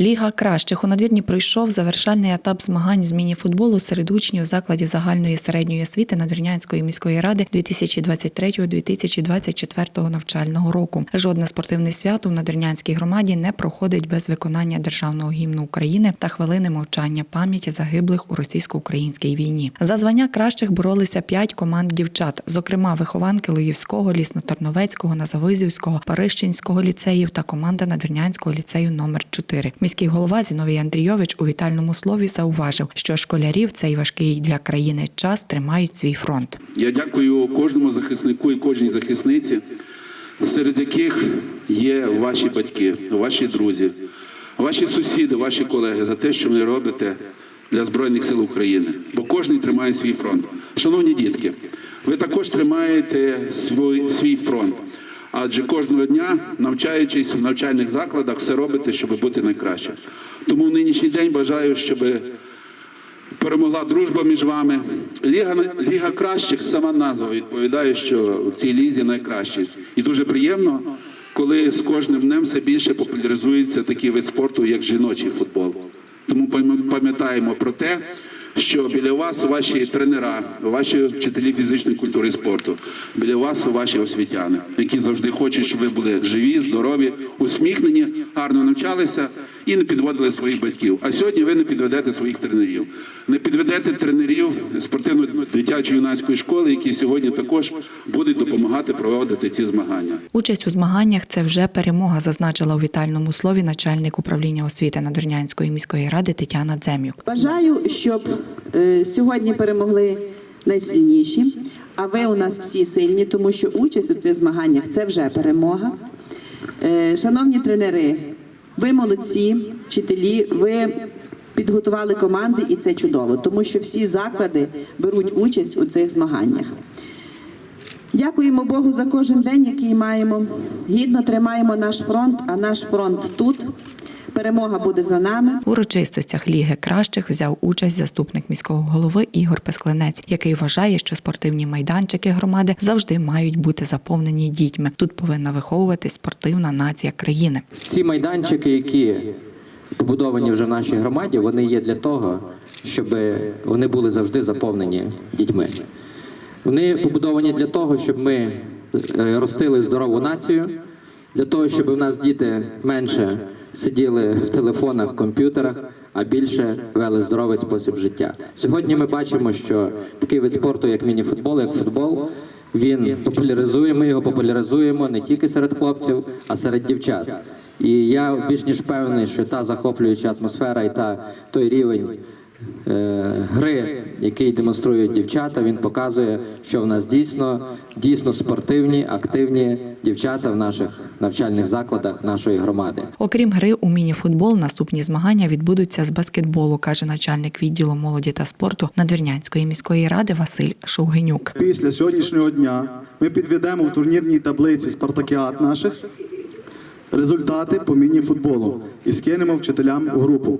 Ліга кращих у надвірні пройшов завершальний етап змагань з міні-футболу серед учнів закладів загальної середньої освіти Надвірнянської міської ради 2023-2024 навчального року. Жодне спортивне свято в Надвірнянській громаді не проходить без виконання державного гімну України та хвилини мовчання пам'яті загиблих у російсько-українській війні. За звання кращих боролися п'ять команд дівчат, зокрема вихованки Луївського, Лісно-Тарновецького, Назавизівського, Парищинського ліцеїв та команда Надвірнянського ліцею номер 4 Міський голова Зіновій Андрійович у вітальному слові зауважив, що школярі в цей важкий для країни час тримають свій фронт. Я дякую кожному захиснику і кожній захисниці, серед яких є ваші батьки, ваші друзі, ваші сусіди, ваші колеги за те, що ви робите для Збройних сил України. Бо кожен тримає свій фронт. Шановні дітки, ви також тримаєте свій, свій фронт. Адже кожного дня, навчаючись в навчальних закладах, все робите, щоб бути найкраще. Тому в нинішній день бажаю, щоб перемогла дружба між вами. Ліга, Ліга кращих, сама назва відповідає, що в цій лізі найкращі. І дуже приємно, коли з кожним днем все більше популяризується такий вид спорту, як жіночий футбол. Тому пам'ятаємо про те, що біля вас ваші тренера, ваші вчителі фізичної культури і спорту, біля вас ваші освітяни, які завжди хочуть, щоб ви були живі, здорові, усміхнені, гарно навчалися і не підводили своїх батьків. А сьогодні ви не підведете своїх тренерів, не підведете тренерів спортивної дитячої юнацької школи, які сьогодні також будуть допомагати проводити ці змагання. Участь у змаганнях це вже перемога, зазначила у вітальному слові начальник управління освіти Надвірнянської міської ради Тетяна Дземюк. Бажаю, щоб е, сьогодні перемогли найсильніші. А ви у нас всі сильні, тому що участь у цих змаганнях це вже перемога. Е, Шановні тренери, ви молодці, вчителі, ви підготували команди, і це чудово, тому що всі заклади беруть участь у цих змаганнях. Дякуємо Богу за кожен день, який маємо. Гідно тримаємо наш фронт, а наш фронт тут. Перемога буде за нами. У урочистостях Ліги кращих взяв участь заступник міського голови Ігор Песклинець, який вважає, що спортивні майданчики громади завжди мають бути заповнені дітьми. Тут повинна виховуватись спортивна нація країни. Ці майданчики, які побудовані вже в нашій громаді, вони є для того, щоб вони були завжди заповнені дітьми. Вони побудовані для того, щоб ми е, ростили здорову націю, для того, щоб у нас діти менше сиділи в телефонах, комп'ютерах, а більше вели здоровий спосіб життя. Сьогодні ми бачимо, що такий вид спорту, як мініфутбол, як футбол, він популяризує. Ми його популяризуємо не тільки серед хлопців, а серед дівчат. І я більш ніж певний, що та захоплююча атмосфера і та той рівень е, гри, який демонструють дівчата, він показує, що в нас дійсно дійсно спортивні, активні дівчата в наших навчальних закладах нашої громади. Окрім гри у міні-футбол, наступні змагання відбудуться з баскетболу, каже начальник відділу молоді та спорту Надвірнянської міської ради Василь Шовгенюк. Після сьогоднішнього дня ми підведемо в турнірній таблиці спартакіад наших результати по міні-футболу і скинемо вчителям у групу.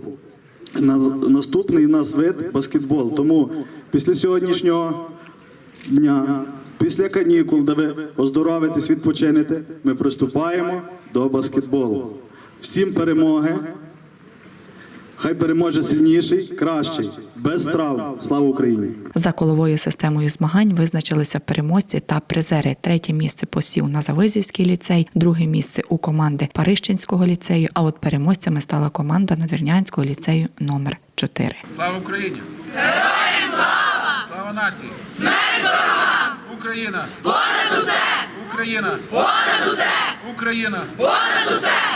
Наступний у нас вид баскетбол. Тому після сьогоднішнього дня, після канікул, де ви оздоровитесь, відпочинете, ми приступаємо до баскетболу. Всім перемоги. Хай переможе сильніший, кращий, без травм. Слава Україні! За коловою системою змагань визначилися переможці та призери. Третє місце посів на Завизівський ліцей, друге місце у команди Парищинського ліцею. А от переможцями стала команда Надвірнянського ліцею номер 4. Слава Україні! Героям слава! Слава нації! Смерть ворогам! Україна! Понад усе! Україна! Понад усе! Україна! Понад усе!